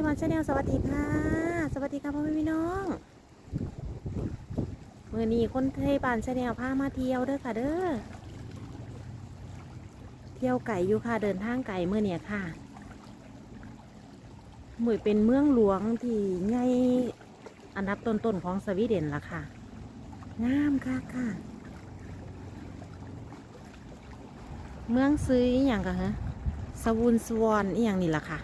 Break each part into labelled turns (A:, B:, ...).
A: ติวันชาแนลสวัสดีค่ะ สวัสดีค่ะพ่อแม่พี่น้องเมื่อนี้คนไทยบานชาแนลพามาเที่ยวเด้อค่ะเด้อเที่ยวไก่อยู่ค่ะเดินทางไก่เมื่อเนี่ยค่ะเหมือนเป็นเมืองหลวงที่ใหญ่อันดับต้นๆของสวีเดนล่ะค่ะงามค่ะค่ะ เมืองซื้ออย่างกันฮะสวูนสวอนอย่างนี่ล่ะค่ะ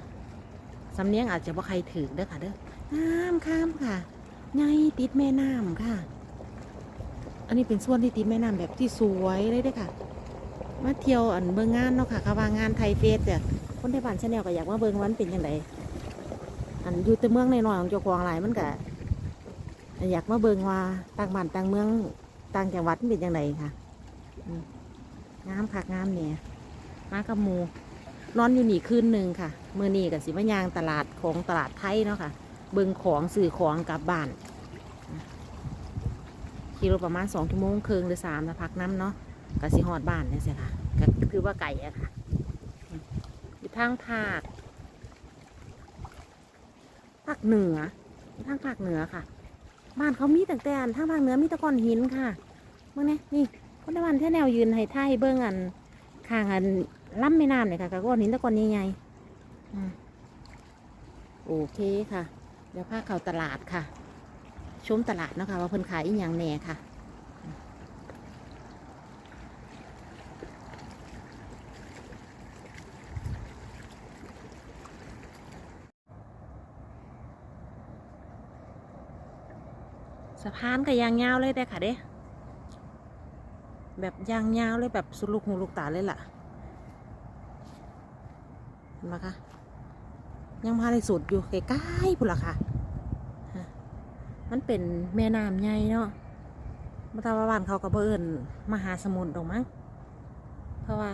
A: สำเนียงอาจจะบ่าใครถือเด้อค่ะเด้อน้ำข้ามค่ะไงติดแม่น้ำค่ะ อันนี้เป็นส่วนที่ติดแม่น้ำแบบที่สวยเลยเด้อค่ะ มาเที่ยวอันเบิ่งงานเนาะค่ะเขาว่างานไทยเฟสเนี่ยคนในบ้านชาแนลก็อยากมาเบิ่งวันเป็นยังไงอันอยู่แต่เมืองในน้อยของเจ้าของหลายมันก็อยากมาเบิ่งว่าต่างบ้านต่างเมืองต่างจังหวัดเป็นยังไงค่ะงามคักงามเนี่ยมากับมู นอนอยู่นี่คืนหนึ่งค่ะเมื่อนี้กับสิมายางตลาดของตลาดไทยเนาะค่ะ เบิงของสื่อของกลับบ้านขี่รถประมาณสองชั่วโมงครึ่งหรือสามนะพักน้ำเนาะกับสิฮอดบ้านเนี่ยสิค่ะก็คือว่าไก่อะค่ะอยู่ทางภาคภาคเหนือทางภาคเหนือค่ะ บ้านเขามีแต่แต่ทางภาคเหนือมีตะกอนหินค่ะเมื่อนี้นี่คนในบ้านแท่แนวยืนให้ท่ายเบิ้งอันข้างอัน ล่ำแม่น้ำเนี่ยค่ะก็ก้อนหินตะกอนใหญ่ๆโอเคค่ะ เดี๋ยวพาเข้าตลาดค่ะ ชมตลาดเนาะคะว่าเพิ่นขายอีหยังแน่ค่ะสะพานก็ยางยาวเลยแต่ค่ะเด้ แบบยางยาวเลยแบบสุลูกหูลูกตาเลยล่ะ นไหมคะ ยังพาในสุดอยู่ใกล้ๆพุ่นละค่ะ มันเป็นแม่น้ำใหญ่เนาะมาตาว่าบ้านเขาก็เบิ่นมหาสมุทรดอกมั้ง เพราะว่า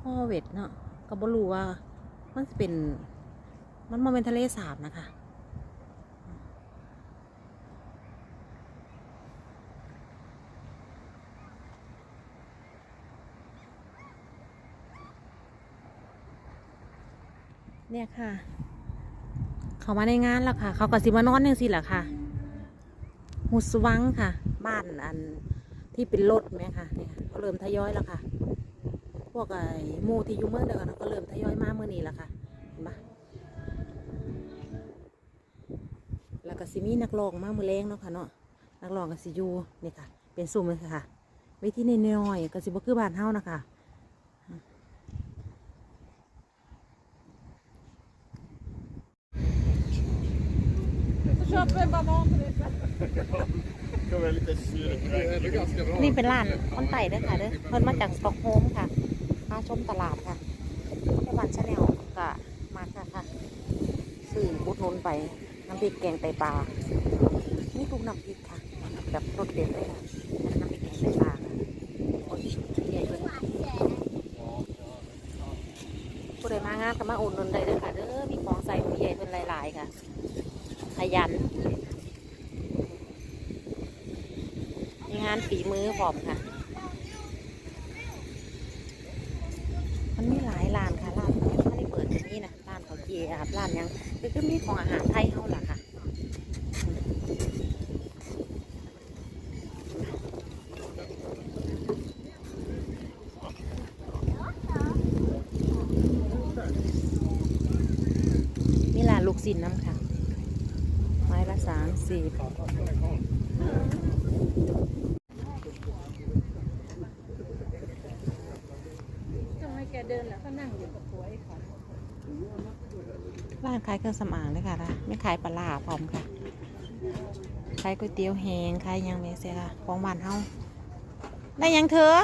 A: พ่อเวทเนาะก็บ่รู้ว่า มันเป็น มันมาเป็นทะเลสาบนะคะ เนี่ยค่ะ เขามาในงานแล้วค่ะ เขาก็สิมานอนยังสิแหละค่ะหุสวังค่ะ บ้านอันที่เป็นรถไหมค่ะเนี่ยค่ะเขาเริ่มทยอยแล้วค่ะ พวกไอ้หมูที่อยู่เมืองเดียวกันก็เริ่มทยอยมาเมื่อนี้แล้วค่ะเห็นปะแล้วก็สิมีนักร้องมาเมื่อแรงเนาะค่ะเนาะนักร้องก็สิยู่นี่ค่ะ เป็นซุ่มเลยค่ะเวิธีน้อยๆก็สิบ่คือบ้านเฮานะคะ
B: kan vara lite
C: syre på räkorna.
A: นี่เป็นร้านคนไต่เด้อค่ะเด้อเพิ่นมาจากสต็อกโฮล์มค่ะมาชมตลาดค่ะที่บ้านชาแนลก็มาค่ะค่ะซื้ออุดหนุนไปน้ำพริกแกงไตปลานี่ทุกน้ำพริกค่ะแบบรสเด็ดเลยค่ะน้ำพริกแกงไตปลาค่ะโอ้ยใหญ่เลยผู้ใดมางานก็มาอุดหนุนได้เด้อค่ะเด้อมีของใส่ผู้ใหญ่เป็นหลายๆค่ะขยัน มีงานฝีมือพร้อมค่ะ มันมีหลายร้านค่ะร้านเขาไม่ได้เปิดอย่างนี้นะร้านเขาเจียบร้านยังคือก็มีของอาหารไทยเขาล่ะค่ะมีร้านลูกศิลน้ำค่ะ ไม้ละสามสี่
D: ทำไมแกเดินแล้วก็นั่งอยู่กับผัวไอ้ข
A: ร้านขายเครื่องสำอางด้วยค่ะนะไม่ขายปลาร้าพร้อมค่ะ ขายก๋วยเตี๋ยวแห้งขายยังเมเสียค่ะ ของบ้านเฮาได้ยังเธอ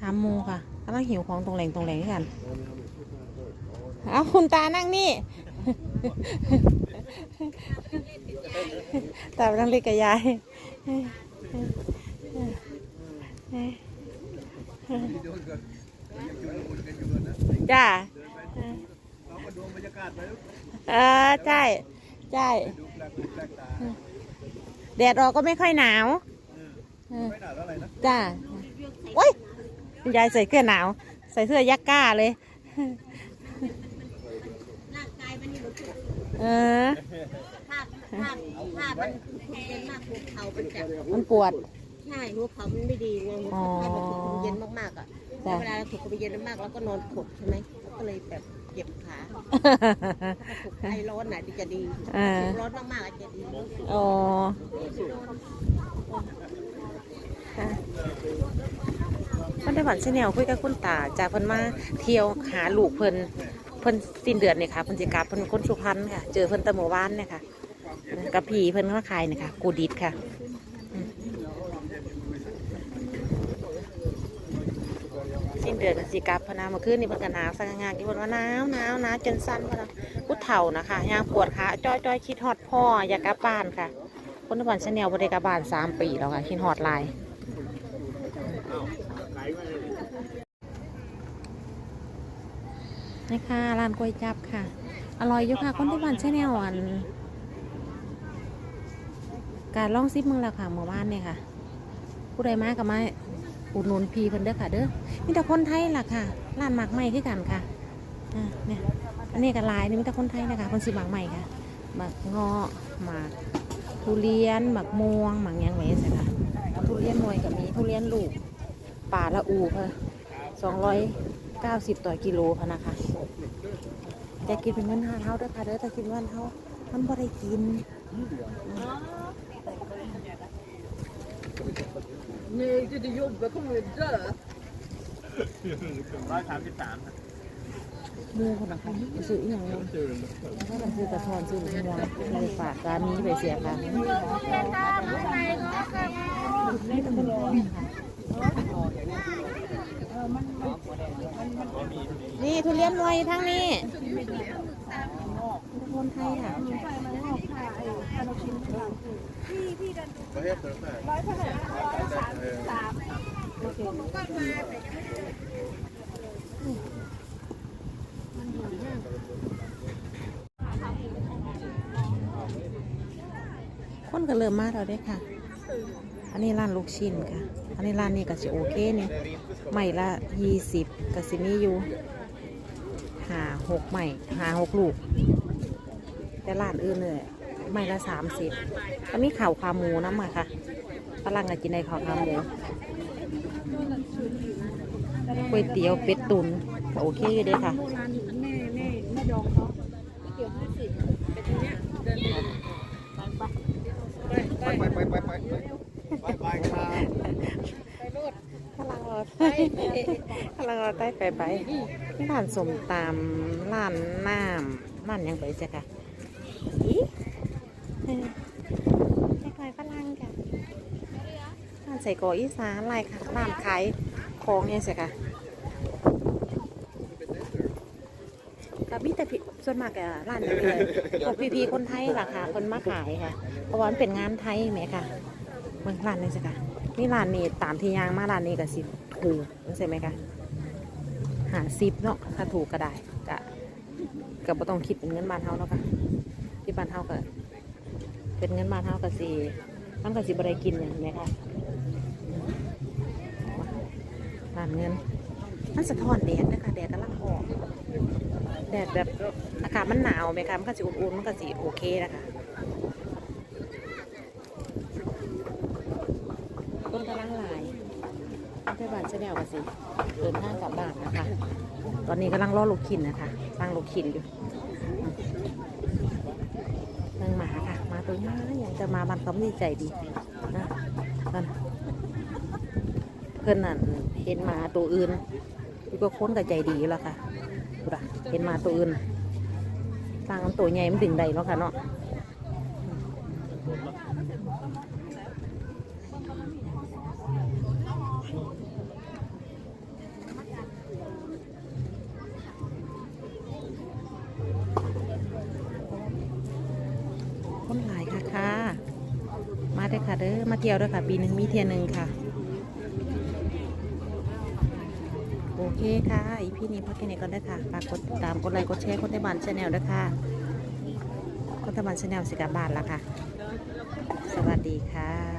A: หาหมูค่ะกำลังหิวของตรงแหล่งตรงแหล่งด้วยกัน เอาคุณตานั่งนี่ ตาไปนั่งเล็กกับยายจ้า
B: เราก็ดูบรรยากาศไป
A: เออใช่ใช่
B: แด
A: ดออกก็ไม่ค่อยหนาวเออ
B: ไม่หนาวเท่าไหร่นะ
A: จ้าโอ้ยคุณยายใส่เสื้อหนาว ใส่เสื้อยักก้าเลย
D: ร่างกายมันนี่มัน
A: เออ
D: ภาพภาพภาพมันเย็นมากหัวเขามันจะ
A: มันปวด
D: ใช่หัวเขามันไม่ดีไงหัวเขาถ้าเราถูกความเย็นมากๆอะ
A: จ้ะ
D: เวลาเราถูกความเย็นมากๆแล้วก็นอนขดใช่ไหมก็เลยแบบเจ็บขาถ้าถูกไอร้อนไหนที่จะดี
A: เออ
D: ถูกร้อนมากๆอาจจะดี
A: อ๋อค่ะคนได้บัตรเชนแนลคุยกับคุณตาจากเพิ่นมาเที่ยวหาลูกเพิ่น เพิ่นสิ้นเดือนเนี่ยค่ะเพิ่นสิกลับเพิ่นเป็นคนสุพรรณค่ะ เจอเพิ่นตะเมื่อวานเนี่ยค่ะกับพี่เพิ่นมาขายเนี่ยค่ะ กูดิดค่ะสิ้นเดือนก็สิกลับพนามื่อคืนนี่เพิ่นก็หนาวสักงานที่เพิ่นว่าหนาวหนาวหนาวจนสั่นพนะพุทเฒ่านะคะยางปวดขาจ้อยจ้อยคิดฮอดพ่ออยากกลับบ้านค่ะ คนตะวันชาแนลบริกลับบ้านสามปีแล้วค่ะคิดฮอดหลาย นี่ค่ะร้านก๋วยจับค่ะ อร่อยอยู่ค่ะคนที่บ้านชาแนลอัน การล่องซิปมึงแล้วค่ะเมื่อวานเนี่ยค่ะ ผู้ใดมากับมาอุดหนุนพีเพิ่นเด้อค่ะเด้อมีแต่คนไทยล่ะค่ะร้านหมากใหม่คือกันค่ะอ่าเนี่ยอันนี้ก็ลายนี่มีแต่คนไทยนะคะคนสิหมากใหม่ค่ะหมากงาะหมากทุเรียนหมากม่วงหมากยังไงสิค่ะทุเรียนมวยกับมีทุเรียนลูกป่าละอูค่ะสองร้อย เก้าสิบต่อกิโลค่ะนะคะจะกินเป็นเงินห้าเท่าเด้อค่ะเด้อแต่กินเงินเท่ามันบ่ได้กิน
C: Nee, ik doe de job, we komen weer terug.
B: ร้อยสามสิบสาม
A: หมูคนนะคะซื้ออหย่างนี้ถ้ามันซื้อกระทอนซื้อหมูม่วงเลยฝากสามีไปเสียค่ะ นี่ทุเรียนรวยทั้งนี้คนไทยค่ะ
B: ประเทศเติมได้ร้อยเท่าไหร่ร้อยสามสิบสาม
A: คนก็เริ่มมาแล้วเด้ค่ะ นนี้ร้านลูกชิ้นค่ะ อันนี้ร้านนี้ก็จะโอเคเนี่ยใหม่ละยี่สิบก็สิมีอยู่หาหกใหม่หาหกลูก แต่ร้านอื่นเลยใหม่ละสามสิบก็มีข่าวขาหมูน้ำมาค่ะฝรั่งก็กินในข่าวขาหมูก๋วยเตี๋ยวเป็ดตุนโอเคอยู่เด้ค่ะ
D: แม่แม่แม่ดองเขาเกี่ยวห้าสิบเป็นเนี้ยเดินไปไป
B: ไปไปไป ไปไปไปครับ
D: ไปรถ
A: กำลังรอใต้กำลังรอใต้ไปไปร้านสมตามร้านน้ำร้านยังไปเสียค่ะอีเออใส่กอยฝรั่งค่ะร้านใส่กออีสานลายค่ะร้านขายของเนี่ยเสียค่ะกับมีแต่พี่ส่วนมากอะร้านนี้เลยพวกพี่ๆคนไทยล่ะค่ะ คนมาขายค่ะ เพราะว่ามันเป็นงานไทยไหมค่ะ เมืองร้านนี้สิคะนี่ร้านนี้ตามที่ยางมาร้านนี้ก็สิถูกใช่ไหมคะหาซิปเนาะถ้าถูกก็ได้กะก็บ่ต้องคิดเป็นเงินบาทเท่าเนาะค่ะที่บาทเท่าก็เป็นเงินบาทเท่าก็สิมันก็สิบ่ได้กินอย่างนี้ค่ะร้านเงินมันสะท้อนแดดนะคะแดดกำลังออกแดดแบบอากาศมันหนาวไหมคะมันก็สิอุ่นๆมันก็สิโอเคนะคะต้นกำลังหลาย เทศบาลชาแนลกันสิเดินทางกลับบ้านนะคะ ตอนนี้กำลังรอลูกขินนะคะตั้งลูกขินอยู่นางหมาค่ะ มาตัวน้าอย่างจะมาบ้านเขาไม่ได้ใจดีนะนั่นเพื่อนนั่นเห็นหมาตัวอื่นก็ค้นกับใจดีแล้วค่ะดูด่ะเห็นหมาตัวอื่นสร้างตัวใหญ่มันถึงใดเนาะค่ะเนาะ คนหลายค่ะค่ะ มา เด้อค่ะเด้อมาเที่ยวด้อค่ะ ปีหนึ่งมีเที่ยหนึ่งค่ะ โอเคค่ะ อีพี่นี้พักแค่นี้ก่อนได้ค่ะฝากกดติดตามกดไลค์กดแชร์คนไต้บ้านชาแนลด้วยค่ะคนไต้บ้านชาแนลสิกาบานแล้วค่ะ สวัสดีค่ะ